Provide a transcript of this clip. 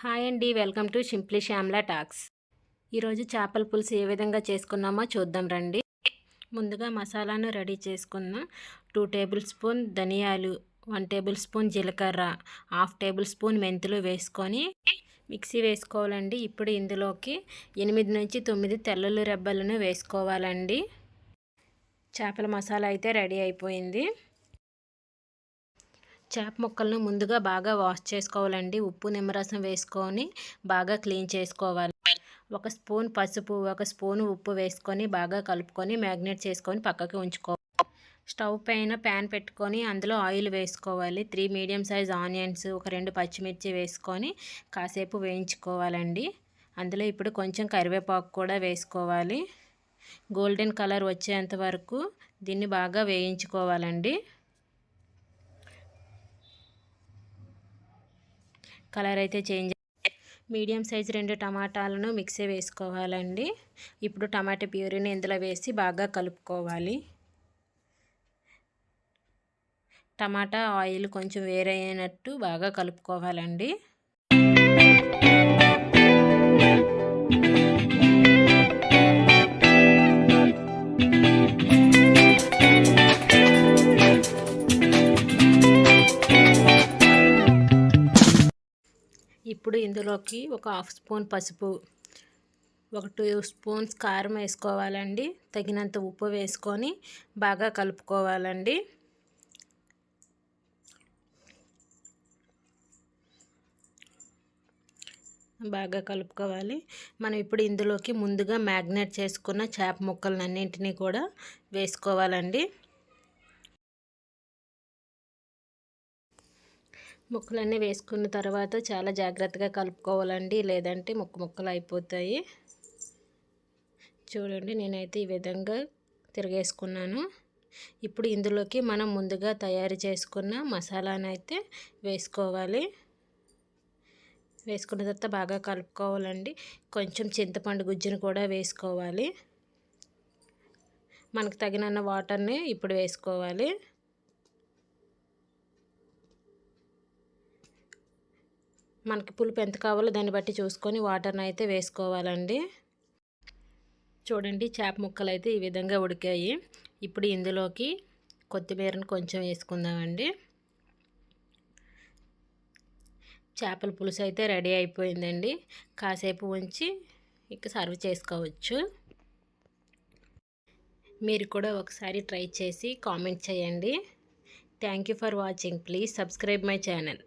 Hi అండి welcome to simply Shyamala talks. ఈరోజు చేపల పులుసు ఏ విధంగా చేసుకున్నామో చూద్దాం రండి. ముందుగా మసాలాను రెడీ చేసుకున్న టూ టేబుల్ స్పూన్ ధనియాలు వన్ టేబుల్ స్పూన్ జీలకర్ర హాఫ్ టేబుల్ స్పూన్ మెంతులు వేసుకొని మిక్సీ వేసుకోవాలండి. ఇప్పుడు ఇందులోకి ఎనిమిది నుంచి తొమ్మిది తెల్లలు రెబ్బలను వేసుకోవాలండి. చేపల మసాలా అయితే రెడీ అయిపోయింది. చేప ముక్కలను ముందుగా బాగా వాష్ చేసుకోవాలండి. ఉప్పు నిమ్మరసం వేసుకొని బాగా క్లీన్ చేసుకోవాలి. ఒక స్పూన్ పసుపు ఒక స్పూన్ ఉప్పు వేసుకొని బాగా కలుపుకొని మ్యాగ్నేట్ చేసుకొని పక్కకి ఉంచుకోవాలి. స్టవ్ పైన ప్యాన్ పెట్టుకొని అందులో ఆయిల్ వేసుకోవాలి. త్రీ మీడియం సైజ్ ఆనియన్స్ ఒక రెండు పచ్చిమిర్చి వేసుకొని కాసేపు వేయించుకోవాలండి. అందులో ఇప్పుడు కొంచెం కరివేపాకు కూడా వేసుకోవాలి. గోల్డెన్ కలర్ వచ్చేంత వరకు దీన్ని బాగా వేయించుకోవాలండి. కలర్ అయితే చేంజ్ మీడియం సైజ్ రెండు టమాటాలను మిక్సీ వేసుకోవాలండి. ఇప్పుడు టమాటా ప్యూరీని ఇందులో వేసి బాగా కలుపుకోవాలి. టమాటా ఆయిల్ కొంచెం వేరే అయినట్టు బాగా కలుపుకోవాలండి. ఇప్పుడు ఇందులోకి ఒక హాఫ్ స్పూన్ పసుపు ఒక టూ స్పూన్స్ కారం వేసుకోవాలండి. తగినంత ఉప్పు వేసుకొని బాగా కలుపుకోవాలండి. బాగా కలుపుకోవాలి. మనం ఇప్పుడు ఇందులోకి ముందుగా మ్యాగ్నేట్ చేసుకున్న చేప ముక్కలన్నింటినీ కూడా వేసుకోవాలండి. ముక్కలన్నీ వేసుకున్న తర్వాత చాలా జాగ్రత్తగా కలుపుకోవాలండి. లేదంటే ముక్క ముక్కలు అయిపోతాయి. చూడండి నేనైతే ఈ విధంగా తిరిగేసుకున్నాను. ఇప్పుడు ఇందులోకి మనం ముందుగా తయారు చేసుకున్న మసాలాను అయితే వేసుకోవాలి. వేసుకున్న తర్వాత బాగా కలుపుకోవాలండి. కొంచెం చింతపండు గుజ్జును కూడా వేసుకోవాలి. మనకు తగినన్న వాటర్ని ఇప్పుడు వేసుకోవాలి. మనకి పులుపు ఎంత కావాలో దాన్ని బట్టి చూసుకొని వాటర్ని అయితే వేసుకోవాలండి. చూడండి చేప ముక్కలు అయితే ఈ విధంగా ఉడికాయి. ఇప్పుడు ఇందులోకి కొత్తిమీరను కొంచెం వేసుకుందామండి. చేపల పులుసు అయితే రెడీ అయిపోయిందండి. కాసేపు ఉంచి ఇక సర్వ్ చేసుకోవచ్చు. మీరు కూడా ఒకసారి ట్రై చేసి కామెంట్ చేయండి. Thank for watching. Please subscribe my channel.